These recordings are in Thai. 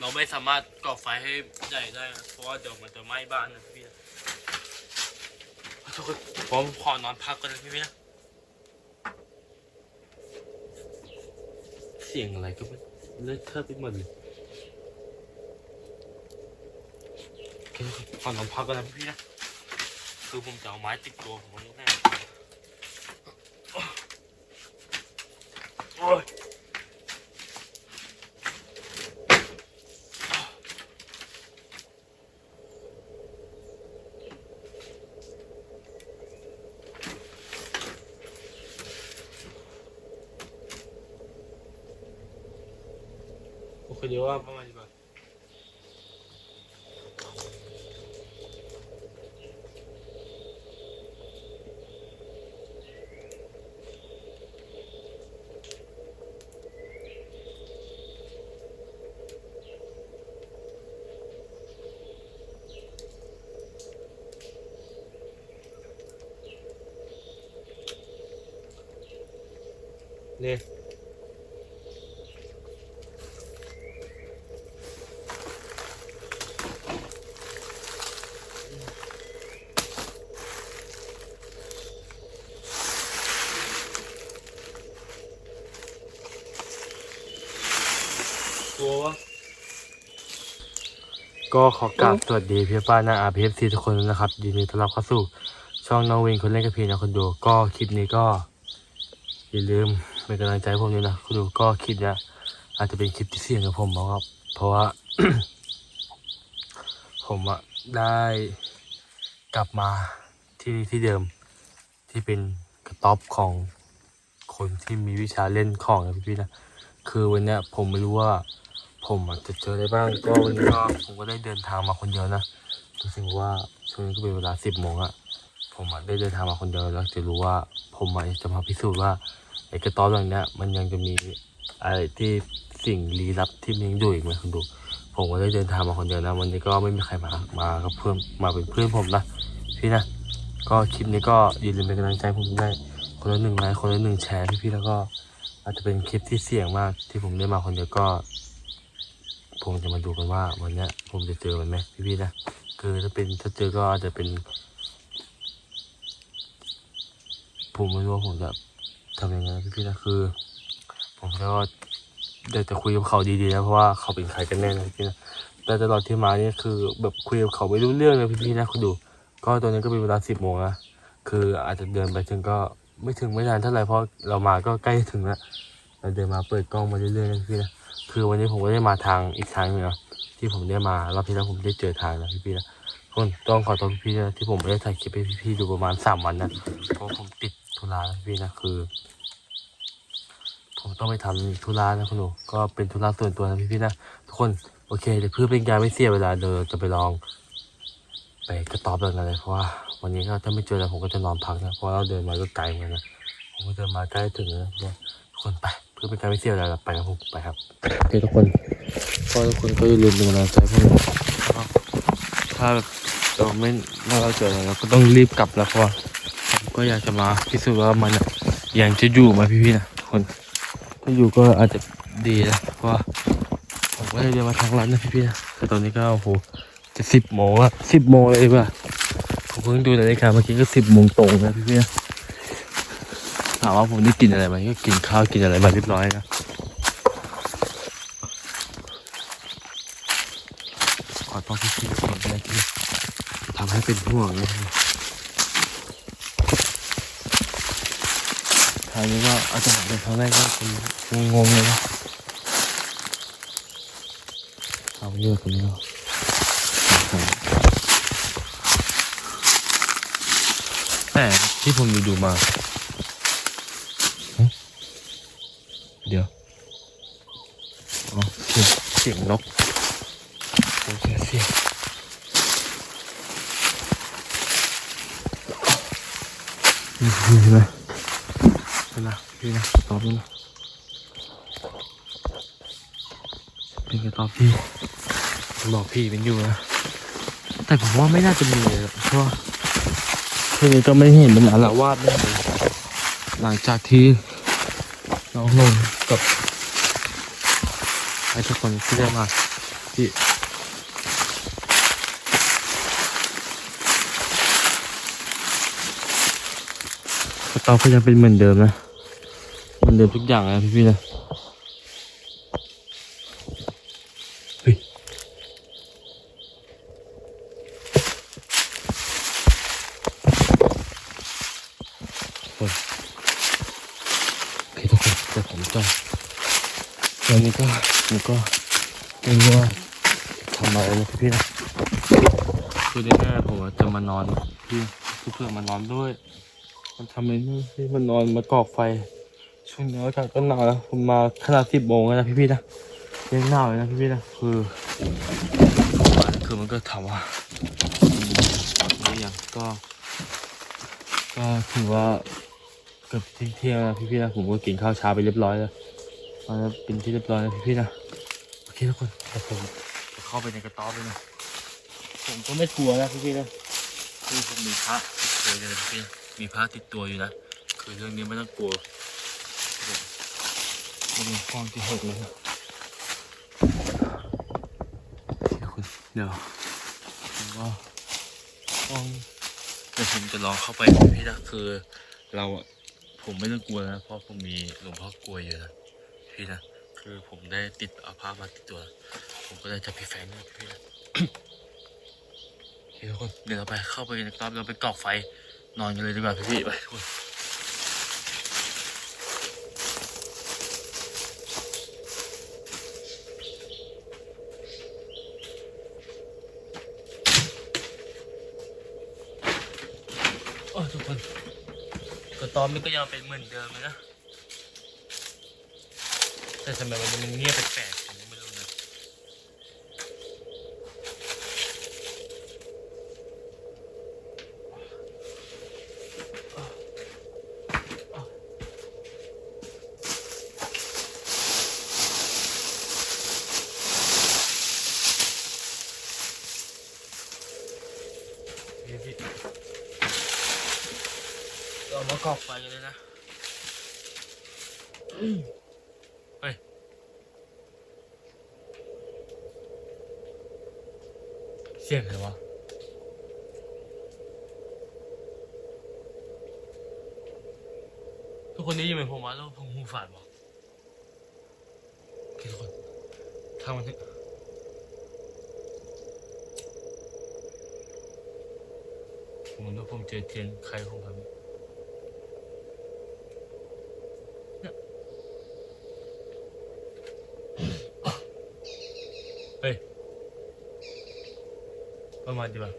เราไม่สามารถก่อไฟให้ใหญ่ได้นะเพราะว่าเดี๋ยวมันจะไหม้บ้านนะพี่นะทุกคนผมขอนอนพักก่อนนะพี่นะเสียงอะไรก็ไม่เลอะเทอะไปหมดเลยโอเคขอนอนพักก่อนนะพี่นะคือผมจะเอาไม้ติดตัวผมไว้แน่ โอเคเดี๋ยวว่าประมาณนี้ก่อนเนี่ย กลัววะ ก็ขอกราบสวัสดีพี่ป้านาอาพีเอฟซีทุกคนนะครับยินดีต้อนรับเข้าสู่ช่องน้องวินคนเล่นกับพีนะคนดูก็คลิปนี้ก็อย่าลืมเป็นกำลังใจผมด้วยนะคนดูก็คลิปเนี้ยอาจจะเป็นคลิปที่เสี่ยงกับผมนะครับเพราะว่า ผมอะได้กลับมาที่ที่เดิมที่เป็นกระต๊อบของคนที่มีวิชาเล่นของนะพี่ๆนะคือวันเนี้ยผมไม่รู้ว่า ผมอาจจะเจออะไรบ้างก็วันนี้ก็ผมก็ได้เดินทางมาคนเดียวนะรู้สึกว่าช่วงนี้ก็เป็นเวลาสิบโมงอะผมอะได้เดินทางมาคนเดียวแล้วจะรู้ว่าผมอะจะมาพิสูจน์ว่าไอ้กระต๊อบหลังเนี้ยมันยังจะมีอะไรที่สิ่งลี้ลับที่มันยังอยู่อีกไหมคุณดู ผมก็ได้เดินทางมาคนเดียวนะวันนี้ก็ไม่มีใครมามากับเพื่อนมาเป็นเพื่อนผมนะพี่นะก็คลิปนี้ก็อย่าลืมเป็นกำลังใจผมได้คนละหนึ่งไลค์คนละหนึ่งแชร์พี่ๆแล้วก็อาจจะเป็นคลิปที่เสี่ยงมากที่ผมได้มาคนเดียวก็ ผมจะมาดูกันว่าวันนี้ผมจะเจอมันไหมพี่ๆนะคือถ้าเป็นถ้าเจอก็อาจจะเป็น ผมไม่รู้ว่าผมจะทำยังไงพี่ๆนะคือ ผมก็เดี๋ยวจะคุยกับเขาดีๆนะเพราะว่าเขาเป็นใครกันแน่นะพี่ๆนะแต่ตลอดที่มาเนี่ยคือแบบคุยกับเขาไม่รู้เรื่องเลยพี่ๆนะคุณดู ก็ตอนนี้ก็เป็นเวลาสิบโมงนะคืออาจจะเดินไปถึงก็ไม่ถึงไม่นานเท่าไหร่เพราะเรามาก็ใกล้ถึงแล้วเราเดินมาเปิดกล้องมาเรื่อยๆนะพี่นะ คือวันนี้ผมก็ได้มาทางอีกทางหนึงนะที่ผมได้มารอบที่แล้วผมได้เจอทางนะพี่ๆนะคนต้องขอโทษพี่ๆนะที่ผมไม่ได้ถ่ายคลิปให้พี่ๆดูประมาณสามวันนะเพราะผมติดธุระนะพี่นะคือ ผมต้องไปทำธุระนะคุณหนูก็เป็นธุระส่วนตัวนะพี่ๆนะทุกคนโอเคเดี๋ยวเพื่อเป็นการไม่เสียเวลาเดี๋ยวจะไปลอง ไปกระต๊อบแบบนั้นเลยเพราะว่าวันนี้ก็ถ้าไม่เจอแล้วผมก็จะนอนพักนะเพราะเราเดินมาก็ไกลเหมือนกันนะผมก็เดินมาใกล้ถึงแล้วทุกคนไป เพื่อเป็นการไม่เสียเวลาเราไปครับผมไปครับโอเคทุกคนก็ทุกคนก็อย่าลืมเป็นกำลังใจพวกเราถ้าเราไม่ถ้าเราเจออะไรเราก็ต้องรีบกลับแล้วเพราะผมก็อยากจะมาพิสูจน์ว่ามันอะยังจะอยู่ไหมพี่ๆนะคนถ้าอยู่ก็อาจจะดีนะเพราะผมก็ได้เดินมาทางร้านนะพี่ๆนะแต่ตอนนี้ก็โอ้โหจะสิบโมงอะสิบโมงเลยดีกว่าผมเพิ่งดูนาฬิกาเมื่อกี้ก็สิบโมงตรงนะพี่เพื่อนถามว่าผมได้กินอะไรไหมก็กินข้าวกินอะไรมาเรียบร้อยนะขอโทษพี่พี่ๆก่อนนะที่ทำให้เป็นห่วงนะทางนี้ก็อาจจะเป็นครั้งแรกก็เป็นงงๆเลยนะเอาเยอะตรงนี้เนาะแต่ที่ผมดูดูมาเอ๊ะเดี๋ยวอ๋อ เสียงเสียงนกโอเคเสียงนี่นี่เห็นไหมเห็นนะพี่นะตอบด้วยนะเป็นกระตอบพี่บอกพี่เป็นอยู่นะแต่ผมว่าไม่น่าจะมีเลยหรอกเพราะว่าทีนี้ก็ไม่เห็นเป็นอาละวาดเลยหลังจากที่น้องนนท์กับ ไอ้ทุกคนที่ได้มาพี่กระต๊อก็ยังเป็นเหมือนเดิมนะ เหมือนเดิมทุกอย่างนะพี่พี่ๆนะเฮ้ยโอเคทุกคนเดี๋ยวผมจะตอนนี้ก็ ผมก็ไม่รู้ว่าทำอะไรนะพี่นะคือในแม่ผมจะมานอนพี่เพื่อนมานอนด้วย มันทำไมไม่ให้มันนอนมากอกไฟ ช่วงนี้อากาศก็หนาวแล้วผมมาขนาดสิบโมงแล้วนะพี่พี่ๆนะยังหนาวเลยนะพี่พี่ๆนะคือคือมันก็ถามว่านี่ยังก็ ก็ถือว่าเกือบเที่ยงแล้วพี่พี่ๆนะผมก็กินข้าวเช้าไปเรียบร้อยแล้ว ตอนนี้เป็นที่เรียบร้อยแล้วพี่พี่ๆนะโอเคทุกคนเดี๋ยวผมจะเข้าไปในกระต๊อบเลยนะผมก็ไม่กลัวนะพี่พี่ๆนะคือผมมีพระติดตัวอยู่นะพี่ๆมีพระติดตัวอยู่นะคือเรื่องนี้ไม่ต้องกลัวผมเป็นห้องที่หกเลยนะเดี๋ยวคุณเดี๋ยวผมว่าห้องเดี๋ยวผมจะลองเข้าไปพี่นะคือเราอะผมไม่ต้องกลัวนะเพราะผมมีหลวงพ่อกลัวอยู่นะ พี่นะ คือผมได้ติดอาภาพมาติดตัว ผมก็ได้จับพี่แฟนด้วยพี่นะทุกคนเดี๋ยวเราไปเข้าไปในกรอบเราไปกอกไฟนอนกันเลยดีกว่าพี่ไปทุกคนโอ้ทุกคนกระตอมนี่ก็ยังเป็นเหมือนเดิมเลยนะ แต่ทำไมวันนี้มันเงียบแปลกๆผมก็ไม่รู้นะเรามากรอกไฟกันเลยนะอืมเฮ้ย เสียงอะไรวะ ทุกคนได้ยินไห มผมว่าแล้วผมหูฝาดวะโอเคทุกคนทางมันเถอะผมรู้ผมเจอเทียนใครของผมเนี่ยเฮ้ยประมาณดีป่ะ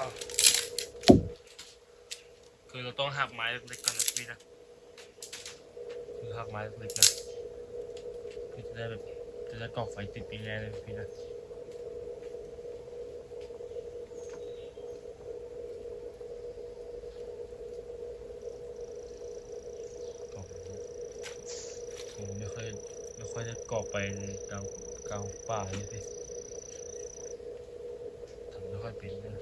อ้าวคือเราต้องหักไม้เล็กๆก่อนนะพี่นะ ม้เล็กๆนะคือจะได้แบบจะได้ก่อไฟติดง่ายๆเลยพี่นะกรอบผมไม่ค่อยไม่ค่อยจะกรอบไปกลางกลางป่าเลยสิทำไม่ค่อยเป็นนะ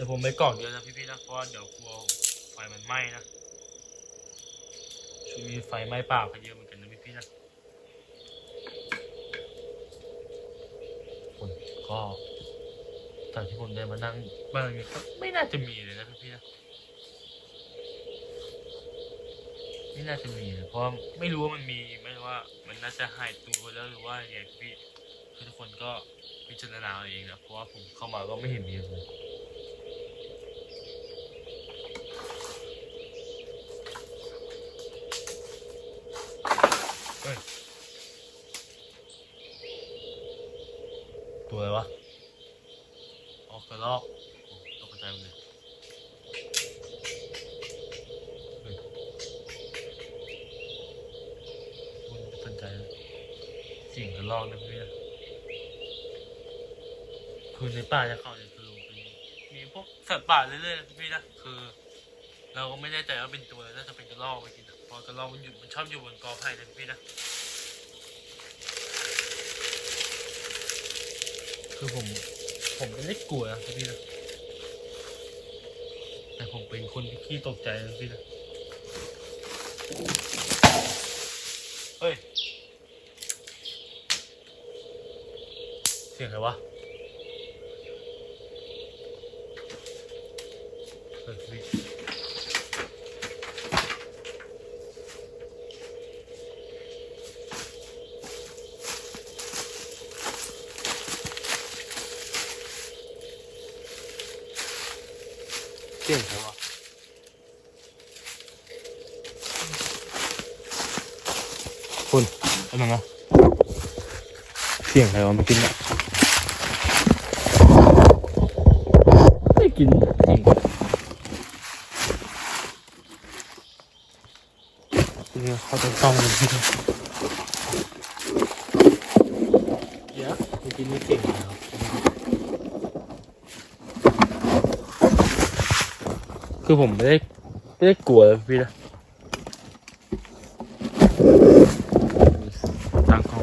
ดี๋ยวผมไม่กรอกเยอะนะพี่ๆนะเพราะเดี๋ยวกลัวไฟมันไหม้นะช่วงนี้ไฟไหม้ป่าก็เยอะเหมือนกันนะพี่ๆนะคนก็จากที่ผมได้มานั่งบ้านหลังนี้ก็ไม่น่าจะมีเลยนะพี่ๆนะไม่น่าจะมีเลยเพราะไม่รู้ว่ามันมีไม่รู้ว่า มันน่าจะหายตัวไปแล้วหรือว่าอยังไงพี่คือทุกคนก็พิจารณาเอาเองนะเพราะว่าผมเข้ามาก็ไม่เห็นมีเลย อะไรวะ ออกกระลอกตกใจหมดเลยคุณสนใจเสียงกระลอกนะเพื่อนคือในป่าจะเข้าเนี่ยคือมีพวกสัตว์ป่าเรื่อยๆพี่นะคือ เราก็ไม่แน่ใจว่าเป็นตัวน่าจะเป็นกระรอกไปกินพอกระรอกมันหยุดมันชอบอยู่บนกอไผ่เลยพี่นะ คือผม ผมไม่ได้กกลัวนะพี่นะแต่ผมเป็นคนที่ขี้ตกใจนะพี่นะเฮ้ย เสียงใครวะเฮ้ย สียงใครวะคุณเอามาเสียงใครวะเมื่กี้เนี่ยไม่กินจริงเนี่เขาต้องต้องเลยพี่ด้วยเดี๋ยวเมื่อกี้นี่เก่งนะครับ คือผมไม่ได้ไม่ได้กลัวเลยพี่นะตั้งกล้อง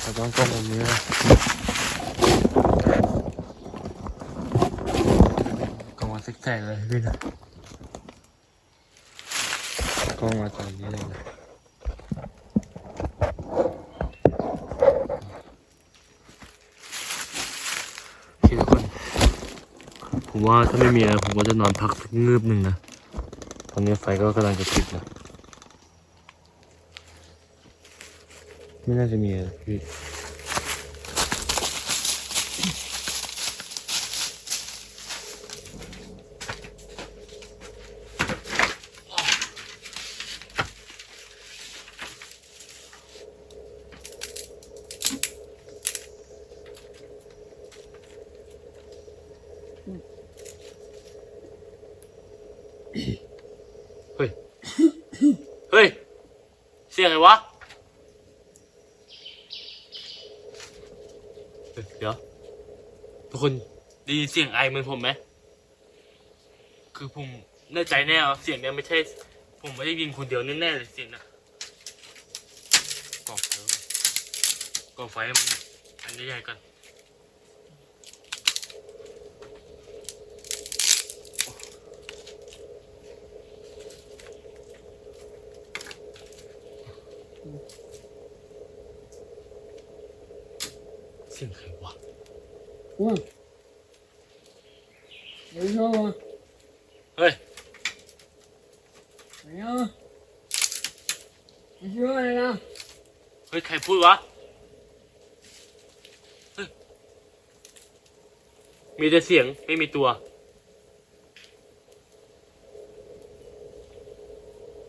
เราต้องกล้องแบบนี้นะกล้องมาซิกแซกเลยพี่นะกล้องมาตอนนี้เลยนะพี่ทุกคน ผมว่าถ้าไม่มีอะไรผมก็จะนอนพักสักงืบหนึ่งนะ ตอนนี้ไฟก็กำลังจะติดนะไม่น่าจะมีอะไรพี่เฮ้ย เฮ้ย เสียงอะไรวะเฮ้ยเดี๋ยว ทุกคนได้ยิน เสียงไอเหมือนผมไหม คือผมแน่ใจแน่ว่าเสียงเนี้ยไม่ใช่ ผมไม่ได้ยินคนเดียวแน่ๆเลยเสียงนะก่อไฟก่อนก่อไฟให้มันอันนี้ใหญ่ก่อนเสียงใครวะ อืม ไม่ชอบเฮ้ยไม่ชอบไม่ชอบเลยนะเฮ้ยใครพูดวะเฮ้ยมีแต่เสียงไม่มีตัว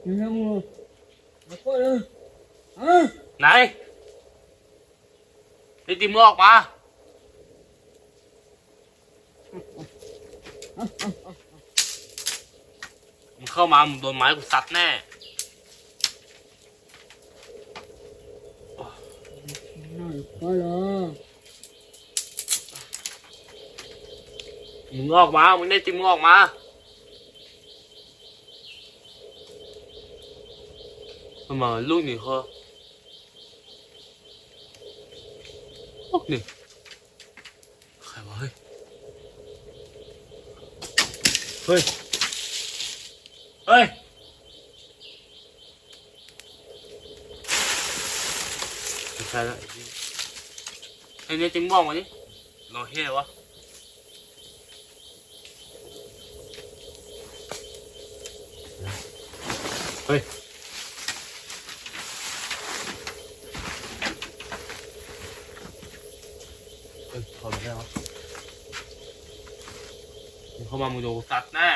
อยู่ทำไมมาพูดเลยฮะไหนไอ้ตีมือออกมา มึงเข้ามามึงโดนไม้กูสัดแน่มึงออกมา มึงได้ติมมึงออกมาทำไมลูกนีเขาลูกนี เฮ้ยเฮ้ยไม่ใช่แล้วไอ้นี่ไอ้เนี่ยจริงมองมาดิรอเฮียวะ เฮ้ย เฮ้ยถอดไม่ได้วะมึง เข้ามามึงโดนตัดแน่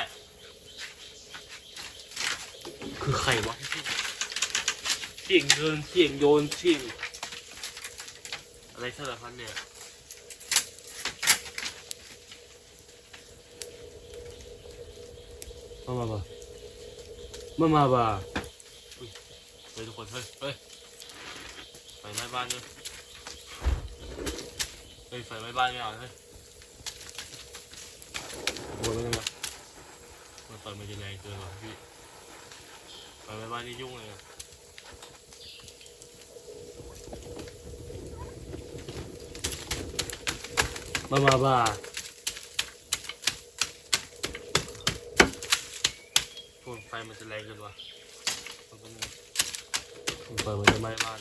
คือใครวะเสี่ยงเดินเสี่ยงโยนเสี่ยงอะไรสารพัดเนี่ยมามาบ่ามามาบ่าเฮ้ยทุกคนเฮ้ยเฮ้ยไหม้บ้านด้วยเฮ้ยไฟไหม้บ้านไม่เอาเฮ้ย โอ้ยไม่ได้มามันไฟมันจะแรงเกินว่ะพี่ไฟไหม้บ้านนี่ยุ่งเลยอะมามาบ้าโอ้ยไฟมันจะแรงเกินว่ะมันเป็นไงไฟมันจะไหม้บ้าน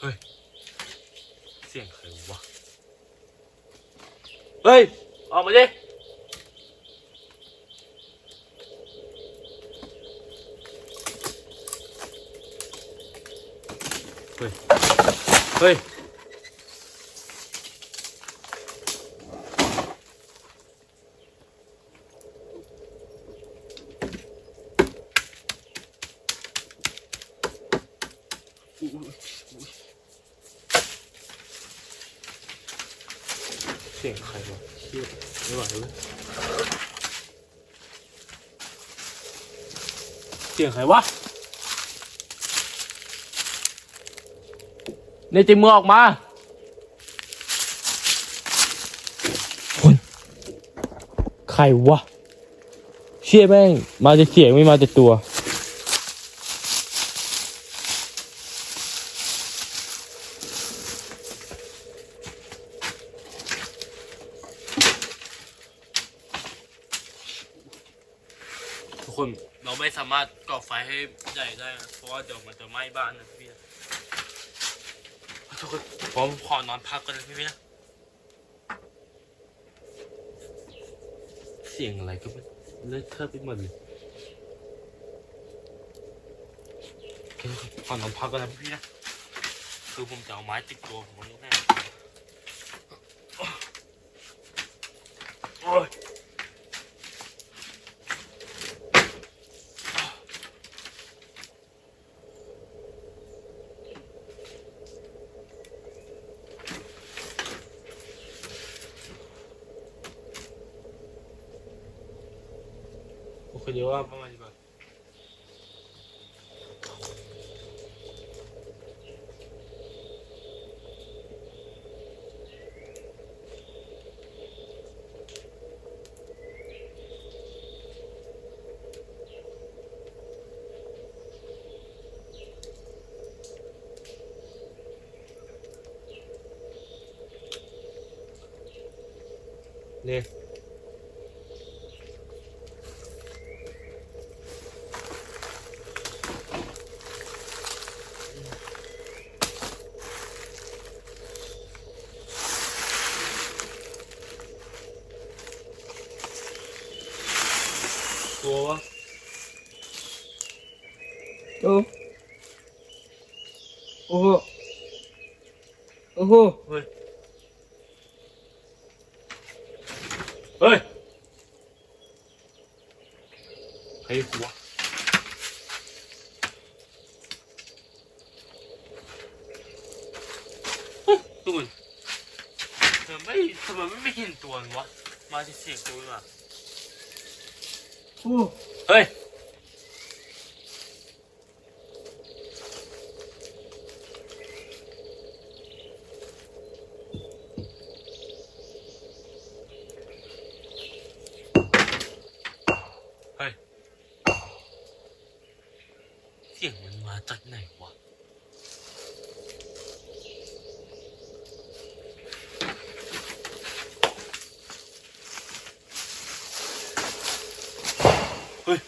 เฮ้ย เสียงใครวะ เฮ้ยออกมาดิ เฮ้ย เฮ้ย เสียงใครวะเชี่ยไม่ไหวเลยเสียงใครวะในจิมือออกมาคนใครวะ เชี่ยแม่ง มาแต่เสียงไม่มาแต่ตัว ทุกคนเรารถก่อไฟให้ใหญ่ได้นะเพราะว่าเดี๋ยวมันจะไหม้บ้านนะพี่นะทุกคนผมขอนอนพักกันนะพี่นะ เสียงอะไรก็ไม่เลอะเทอะไปหมดเลยโอเคขอนอนพักกันนะพี่นะ คือผมจะเอาไม้ติดตัวผมไว้แน่โอ้ย โอเคเดี๋ยวว่าประมาณนี้ก่อนเนี่ย ตัววะโอ้โอ้โหโอ้โหเฮ้ย เฮ้ยใครหัวเฮ้ยตูนเธอไม่ทำไมไม่เห็นตัววะ มาที่เสียงตัวมา โอ้ เฮ้ย เฮ้ย เสียงมันมาจากไหนวะ เฮ้ย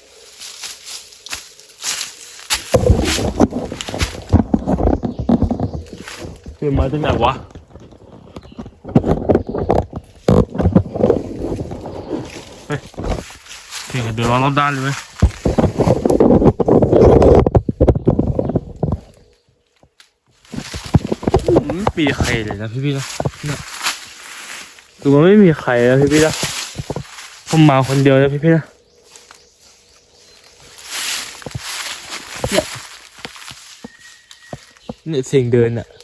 เสียง มาจากไหนวะเฮ้ยเสียงเดือดร้อนรอบด้านเลยไหมไม่มีใครเลยนะพี่พี่ๆนะเนี่ยคือมันไม่มีใครนะพี่พี่ๆนะผมมาคนเดียวนะพี่พี่ๆนะเนี่ยเนี่ยเสียงเดินอะ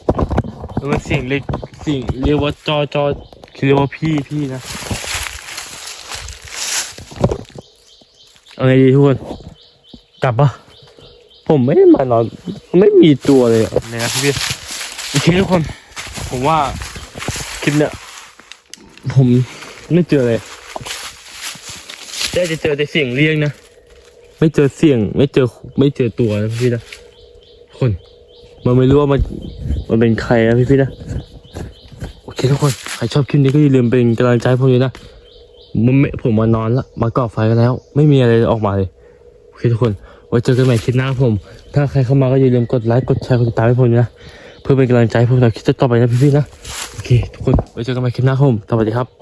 แล้ว มันเสียงเล็กเสียงเรียกว่าจอจอคิดเรียกว่าพี่พี่นะเอาไงดีทุกคนกลับปะผมไม่ได้มานอนไม่มีตัวเลยอะเนี่ยนะพี่พี่โอเคทุกคน ผมว่าคลิปเนี้ยผมไม่เจอเลยได้จะเจอแต่เสียงเรียกนะ ไม่เจอเสียง ไม่เจอไม่เจอตัวนะพี่นะคน มันไม่รู้ว่ามันมันเป็นใครนะพี่พี่นะโอเคทุกคนใครชอบคลิปนี้ก็อย่าลืมเป็นกำลังใจผมด้วยนะผมไม่ผมมานอนละมาก่อไฟกันแล้ว ไม่มีอะไรออกมาเลยโอเคทุกคนไว้เจอกันใหม่คลิปหน้าผม ถ้าใครเข้ามาก็อย่าลืมกดไลค์กดแชร์กดติดตามให้ผมด้วยนะเพื่อเป็นกำลังใจให้ผมในคลิปต่อไปนะพี่พี่ๆนะโอเคทุกคนไว้เจอกันใหม่คลิปหน้าผมสวัสดีครับ